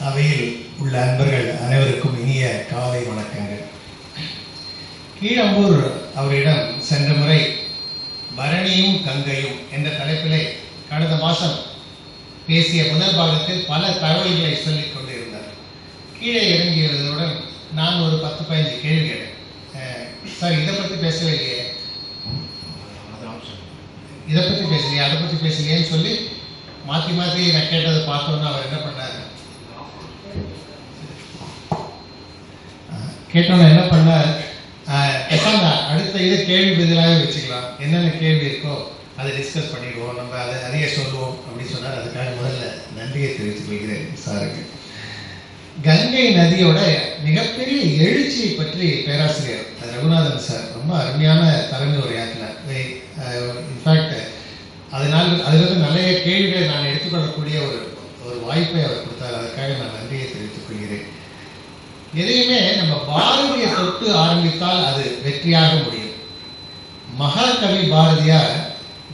அவையில் உள்ள அன்பர்கள் அனைவருக்கும் இனிய காலை வணக்கங்கள். கீழம்பூர் அவரிடம் சென்ற முறை பரணியும் கங்கையும் என்ற தலைப்பிலே கடந்த மாதம் பேசிய முதல் பாகத்தில் பல தகவல்களை சொல்லிக் கீழே இறங்கியதோட நான் ஒரு பத்து பதினஞ்சு கேள்வி கேட்டேன். சார் இதை பற்றி பேசவே இல்லையே இதை பற்றி பேசலையே அதை பற்றி பேசலையேன்னு சொல்லி மாற்றி மாற்றி நான் கேட்டதை பார்த்தோன்னு அவர் என்ன பண்ணார்? கேட்டோன்னு என்ன பண்ணார்? பேசாம அடுத்த இது கேள்வி பதிலாகவே வச்சுக்கலாம். என்னென்ன கேள்வி இருக்கோ அதை டிஸ்கஸ் பண்ணிடுவோம். நம்ம அதை நிறைய சொல்லுவோம் அப்படின்னு சொன்னார். அதுக்காக முதல்ல நன்றியை தெரிவித்துக் கொள்கிறேன் சாருக்கு. கங்கை நதியோட மிகப்பெரிய எழுச்சியை பற்றி பேராசிரியர் ரகுநாதன் சார் ரொம்ப அருமையான தலைமை உரையாற்றினார் இன்ஃபேக்ட் அதனால் அதிலிருந்து நிறைய கேள்விகளை நான் எடுத்துக்கொள்ளக்கூடிய ஒரு ஒரு வாய்ப்பை அவர் கொடுத்தார். அதற்காக நான் நன்றியை தெரிவித்துக் கொள்கிறேன். எதையுமே நம்ம பாரதியை தொட்டு ஆரம்பித்தால் அது வெற்றியாக முடியும். மகாகவி பாரதியார்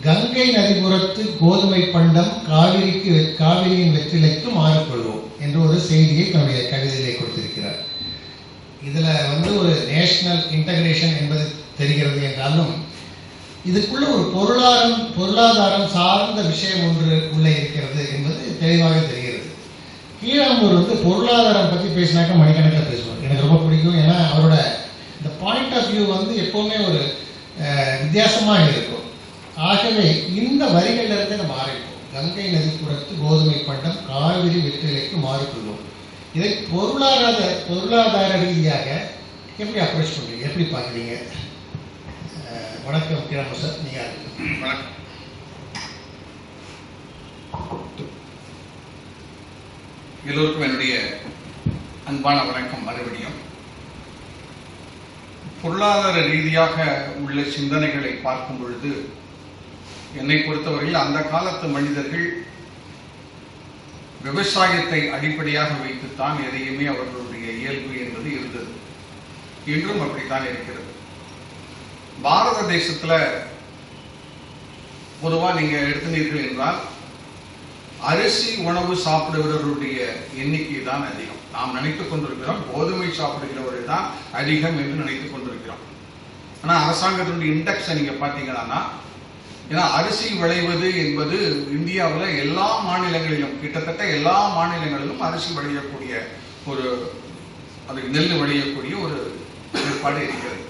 கங்கை நதிபுரத்து கோதுமை பண்டம் காவிரிக்கு காவிரியின் வெற்றிலைக்கு மாறிக்கொள்வோம் என்ற ஒரு செய்தியை தன்னுடைய கவிதையிலே கொடுத்திருக்கிறார். இதில் வந்து ஒரு நேஷனல் இன்டகிரேஷன் என்பது தெரிகிறது என்றாலும் இதுக்குள்ள ஒரு பொருளாதாரம் பொருளாதாரம் சார்ந்த விஷயம் ஒன்று உள்ளே இருக்கிறது என்பது தெளிவாக தெரிகிறது. கீழாம்பூர் வந்து பொருளாதாரம் பற்றி பேசினாக்க மணிக்கணக்கில் பேசுவார். எனக்கு ரொம்ப பிடிக்கும். ஏன்னா அவரோட இந்த பாயிண்ட் ஆஃப் வியூ வந்து எப்போவுமே ஒரு வித்தியாசமாக இருக்கும். ஆகவே இந்த வரிகளிலிருந்து நம்ம ஆரம்பிப்போம். கங்கை நதிப்புறத்து கோதுமை பண்டம் காவிரி வெற்றிலைக்கு மாறிக்கொள்வோம். இதை பொருளாதார பொருளாதார ரீதியாக எப்படி அப்ரோச் பண்ணுறீங்க எப்படி பார்க்குறீங்க? வணக்கம் கிராம சார். நீங்க வணக்கம். எல்லோருக்கும் என்னுடைய அன்பான வணக்கம் மறுபடியும். பொருளாதார ரீதியாக உள்ள சிந்தனைகளை பார்க்கும் பொழுது என்னை பொறுத்தவரையில் அந்த காலத்து மனிதர்கள் விவசாயத்தை அடிப்படையாக வைத்துத்தான் எதையுமே அவர்களுடைய இயல்பு என்பது இருந்தது. இன்றும் அப்படித்தான் இருக்கிறது. பாரத தேசத்துல பொதுவா நீங்க எடுத்துனீர்கள் என்றால் அரிசி உணவு சாப்பிடுகிறவர்களுடைய எண்ணிக்கை தான் அதிகம். நாம் நினைத்துக் கொண்டிருக்கிறோம் கோதுமை சாப்பிடுகிறவர்கள் தான் அதிகம் என்று நினைத்துக் கொண்டிருக்கிறோம். ஆனா அரசாங்கத்தினுடைய இண்டெக்ஸை நீங்க பார்த்தீங்கன்னா ஏன்னா அரிசி விளைவது என்பது இந்தியாவில் எல்லா மாநிலங்களிலும் கிட்டத்தட்ட எல்லா மாநிலங்களிலும் அரிசி விளையக்கூடிய ஒரு அது நெல் விளையக்கூடிய ஒரு ஏற்பாடு இருக்கிறது.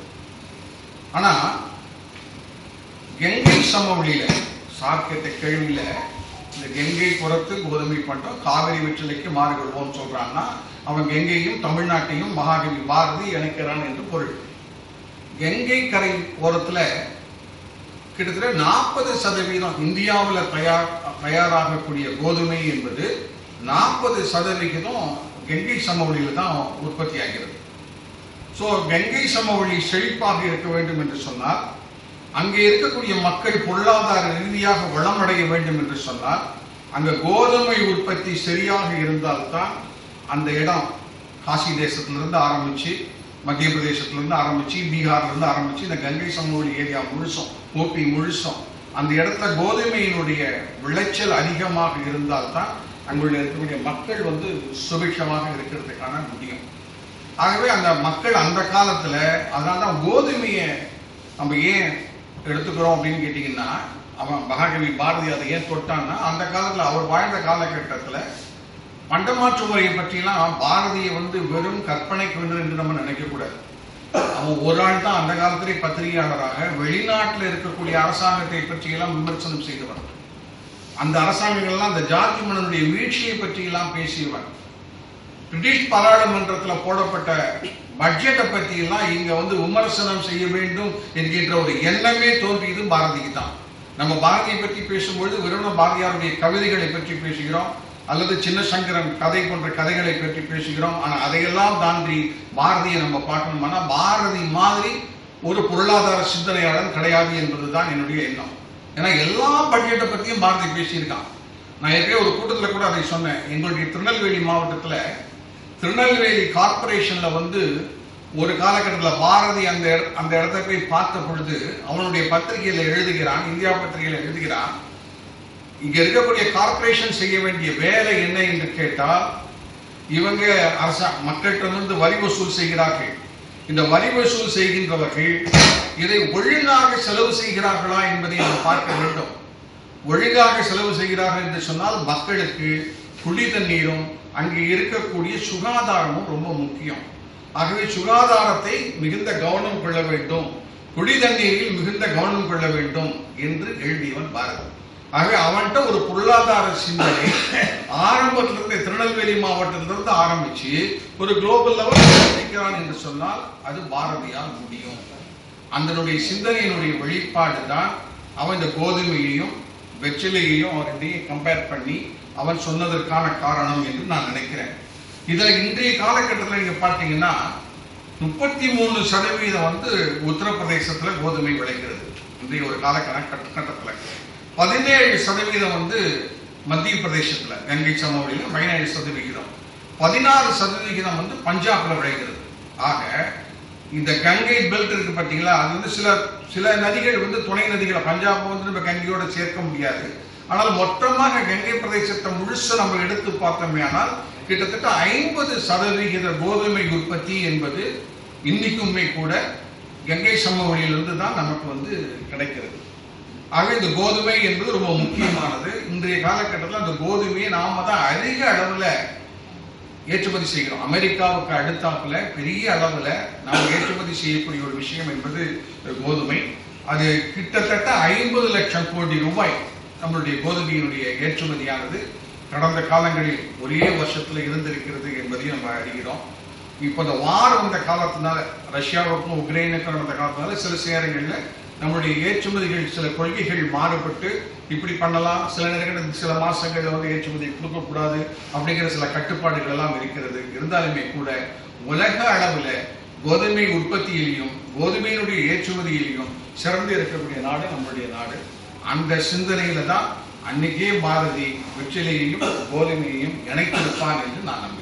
ஆனா கங்கை சமவெளியில சாக்கியத்தை கேள்வியில இந்த கங்கை புறத்து கோதுமை பண்டம் காவிரி வெற்றிலைக்கு மாறுகொள்வோம் சொல்றான்னா அவன் கங்கையும் தமிழ்நாட்டையும் மகாகவி பாரதி இணைக்கிறான் என்று பொருள். கங்கை கரை ஓரத்துல கிட்டத்தட்ட நாற்பது சதவீதம் இந்தியாவில் தயார் தயாராகக்கூடிய கோதுமை என்பது நாற்பது சதவிகிதம் கங்கை சமவெளியில் தான் உற்பத்தி ஆகிறது. ஸோ கங்கை சமவெளி செழிப்பாக இருக்க வேண்டும் என்று சொன்னால் அங்கே இருக்கக்கூடிய மக்கள் பொருளாதார ரீதியாக வளமடைய வேண்டும் என்று சொன்னால் அங்க கோதுமை உற்பத்தி சரியாக இருந்தால்தான் அந்த இடம் காசி தேசத்திலிருந்து ஆரம்பிச்சு மத்திய பிரதேசத்திலிருந்து ஆரம்பிச்சு பீகார்லேருந்து ஆரம்பித்து ஆரம்பிச்சு இந்த கங்கை சமவெளி ஏரியா முழுசும் ஓபி முழுசும் அந்த இடத்துல கோதுமையினுடைய விளைச்சல் அதிகமாக இருந்தால் தான் அங்குள்ள இருக்கக்கூடிய மக்கள் வந்து சுபிக்ஷமாக இருக்கிறதுக்கான முடியும். ஆகவே அந்த மக்கள் அந்த காலத்தில் அதனால தான் கோதுமையை நம்ம ஏன் எடுத்துக்கிறோம் அப்படின்னு கேட்டிங்கன்னா அவன் மகாகவி பாரதி அதை ஏன் தொட்டான்னா அந்த காலத்தில் அவர் வாழ்ந்த காலகட்டத்தில் பண்டமாற்று முறையை பற்றிலாம் பாரதியை வந்து வெறும் கற்பனை கவிஞர் என்று நம்ம நினைக்கக்கூடாது அவன் ஒரு ஆள் தான் அந்த காலத்திலே பத்திரிகையாளராக வெளிநாட்டில் இருக்கக்கூடிய அரசாங்கத்தை பற்றியெல்லாம் விமர்சனம் செய்தவன். அந்த அரசாங்கங்கள்லாம் அந்த ஜாதி மன்னனுடைய வீழ்ச்சியை பற்றியெல்லாம் பேசியவன். பிரிட்டிஷ் பாராளுமன்றத்தில் போடப்பட்ட பட்ஜெட்டை பற்றியெல்லாம் இங்கே இங்க வந்து விமர்சனம் செய்ய வேண்டும் என்கின்ற ஒரு எண்ணமே தோன்றியது பாரதிக்கு தான். நம்ம பாரதியை பற்றி பேசும்பொழுது வெறும் பாரதியாருடைய கவிதைகளை பற்றி பேசுகிறோம். அல்லது சின்ன சங்கரன் கதை போன்ற கதைகளை பற்றி பேசுகிறோம். ஆனால் அதையெல்லாம் தாண்டி பாரதியை நம்ம பார்க்கணும்னா பாரதி மாதிரி ஒரு பொருளாதார சிந்தனையாளன் கிடையாது என்பதுதான் என்னுடைய எண்ணம். ஏன்னா எல்லா பட்ஜெட்டை பற்றியும் பாரதி பேசியிருக்கான். நான் ஏற்கனவே ஒரு கூட்டத்தில் கூட அதை சொன்னேன். எங்களுடைய திருநெல்வேலி மாவட்டத்தில் திருநெல்வேலி கார்பரேஷனில் வந்து ஒரு காலகட்டத்தில் பாரதி அந்த அந்த இடத்த போய் பார்த்த பொழுது அவனுடைய பத்திரிகையில் எழுதுகிறான் இந்தியா பத்திரிகையில் எழுதுகிறான். இங்க இருக்கக்கூடிய கார்ப்பரேஷன் செய்ய வேண்டிய வேலை என்ன என்று கேட்டால் இவங்க அரசா மக்களிடமிருந்து வரி வசூல் செய்கிறார்கள். இந்த வரி வசூல் செய்கின்றவர்கள் இதை ஒழுங்காக செலவு செய்கிறார்களா என்பதை நாம் பார்க்க வேண்டும். ஒழுங்காக செலவு செய்கிறார்கள் என்று சொன்னால் மக்களுக்கு குடி தண்ணீரும் அங்கே இருக்கக்கூடிய சுகாதாரமும் ரொம்ப முக்கியம். ஆகவே சுகாதாரத்தை மிகுந்த கவனம் கொள்ள வேண்டும். குடி தண்ணீரில் மிகுந்த கவனம் கொள்ள வேண்டும் என்று எழுதியவன் பாரதம் ஆகவே அவன்கிட்ட ஒரு பொருளாதார சிந்தனை. ஆரம்பத்திலிருந்து திருநெல்வேலி மாவட்டத்திலிருந்து ஆரம்பிச்சு ஒரு குளோபல் லெவல் சிந்திக்கிறான் என்று சொன்னால் அது பாரதியால் முடியும். அதனுடைய சிந்தனையினுடைய வெளிப்பாடு தான் அவன் இந்த கோதுமையையும் வெற்றிலையையும் அவன் கம்பேர் பண்ணி அவன் சொன்னதற்கான காரணம் என்று நான் நினைக்கிறேன். இதில் இன்றைய காலகட்டத்தில் நீங்கள் பார்த்தீங்கன்னா முப்பத்தி மூணு சதவீதம் வந்து உத்தரப்பிரதேசத்தில் கோதுமை விளைகிறது. இன்றைய ஒரு காலகட்டத்தில் பதினேழு சதவிகிதம் வந்து மத்திய பிரதேசத்தில் கங்கை சமவெளியில் பதினேழு சதவிகிதம். பதினாறு சதவிகிதம் வந்து பஞ்சாப்ல விளைகிறது. ஆக இந்த கங்கை பெல்ட் இருக்கு பார்த்தீங்களா அது வந்து சில சில நதிகள் வந்து துணை நதிகள் பஞ்சாப் வந்து நம்ம கங்கையோட சேர்க்க முடியாது. ஆனால் மொத்தமாக கங்கை பிரதேசத்தை முழுச நம்ம எடுத்து பார்த்தோமே ஆனால் கிட்டத்தட்ட ஐம்பது சதவிகித கோதுமை உற்பத்தி என்பது இன்னைக்குமே கூட கங்கை சமவெளியிலிருந்து தான் நமக்கு வந்து கிடைக்கிறது. ஆக இந்த கோதுமை என்பது ரொம்ப முக்கியமானது. இன்றைய காலகட்டத்தில் அந்த கோதுமையை நாம தான் அதிக அளவில் ஏற்றுமதி செய்கிறோம். அமெரிக்காவுக்கு அடுத்தாப்புல பெரிய அளவில் நாம் ஏற்றுமதி செய்யக்கூடிய ஒரு விஷயம் என்பது கோதுமை. அது கிட்டத்தட்ட ஐம்பது லட்சம் கோடி ரூபாய் நம்மளுடைய கோதுமையினுடைய ஏற்றுமதியானது. கடந்த காலங்களில் ஒரே வருஷத்துல இருந்திருக்கிறது என்பதையும் நம்ம அறிகிறோம். இப்போ இந்த வார் வந்த காலத்தினால ரஷ்யாவுக்கும் உக்ரைனுக்கும் நடந்த காலத்தினால சில சேரங்களில் நம்முடைய ஏற்றுமதிகள் சில கொள்கைகள் மாறுபட்டு இப்படி பண்ணலாம் சில நேரங்களில் சில மாசங்கள்ல வந்து ஏற்றுமதி கொடுக்கக்கூடாது அப்படிங்கிற சில கட்டுப்பாடுகள் எல்லாம் இருக்கிறது. இருந்தாலுமே கூட உலக அளவுல கோதுமை உற்பத்தியிலையும் கோதுமையினுடைய ஏற்றுமதியிலையும் சிறந்து இருக்கக்கூடிய நாடு நம்மளுடைய நாடு. அந்த சிந்தனையில தான் அன்னைக்கே பாரதி வெற்றிலையையும் கோதுமையையும் இணைத்திருப்பான் என்று நான் நம்புகிறேன்.